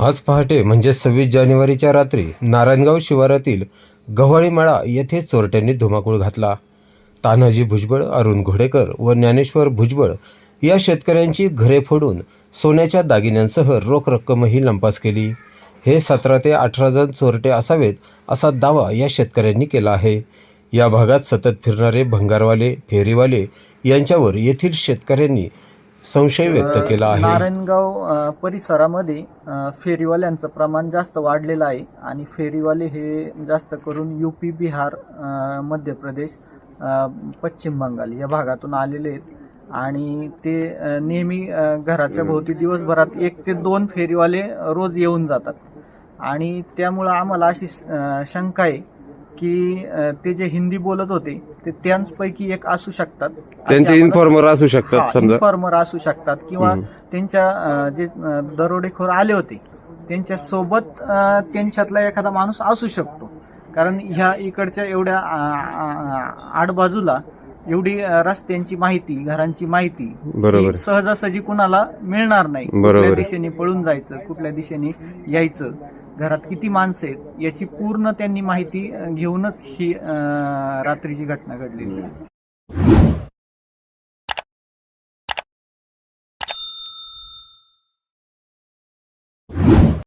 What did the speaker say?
आज पहाटे म्हणजे सव्वीस जानेवारीच्या रात्री नारायणगाव शिवारातील गव्हाळीमाळा येथे चोरट्यांनी धुमाकूळ घातला. तानाजी भुजबळ अरुण घोडेकर व ज्ञानेश्वर भुजबळ या शेतकऱ्यांची घरे फोडून सोन्याच्या दागिन्यांसह रोख रक्कमही लंपास केली. हे सतरा ते अठरा जण चोरटे असावेत असा दावा या शेतकऱ्यांनी केला आहे. या भागात सतत फिरणारे भंगारवाले फेरीवाले यांच्यावर येथील शेतकऱ्यांनी संशय व्यक्त केला आहे. नारायणगाव अ, परिसरामध्ये अ, फेरीवाल्यांचं प्रमाण जास्त वाढलेलं आहे आणि फेरीवाले हे जास्त करून युपी बिहार अ, मध्य प्रदेश अ, पश्चिम बंगाल या भागातून आलेले आहेत. आणि ते अ, नेहमी अ, घराच्या भोवती दिवसभरात एक ते दोन फेरीवाले रोज येऊन जातात. आणि त्यामुळं आम्हाला अशी अ, शंका आहे की अ, ते जे हिंदी बोलत होते ते त्यांपैकी एक असू शकतात. त्यांचे इन्फॉर्मर असू शकतात समजा. इन्फॉर्मर असू शकतात किंवा त्यांच्या अं, जे अं, दरोडेखोर आले होते त्यांच्यासोबत अं, त्यांच्यातला एखादा माणूस असू शकतो. कारण ह्या इकडच्या एवढ्या आडबाजूला एवढी अं, रस्त्यांची माहिती घरांची माहिती बरोबर. ही सहजासहजी कुणाला मिळणार नाही. बरोबर. कुठल्या. दिशेने पळून जायचं कुठल्या दिशेने यायचं. घरात किती माणसं आहेत याची पूर्ण त्यांनी माहिती घेऊनच ही रात्रीची घटना घडलेली आहे.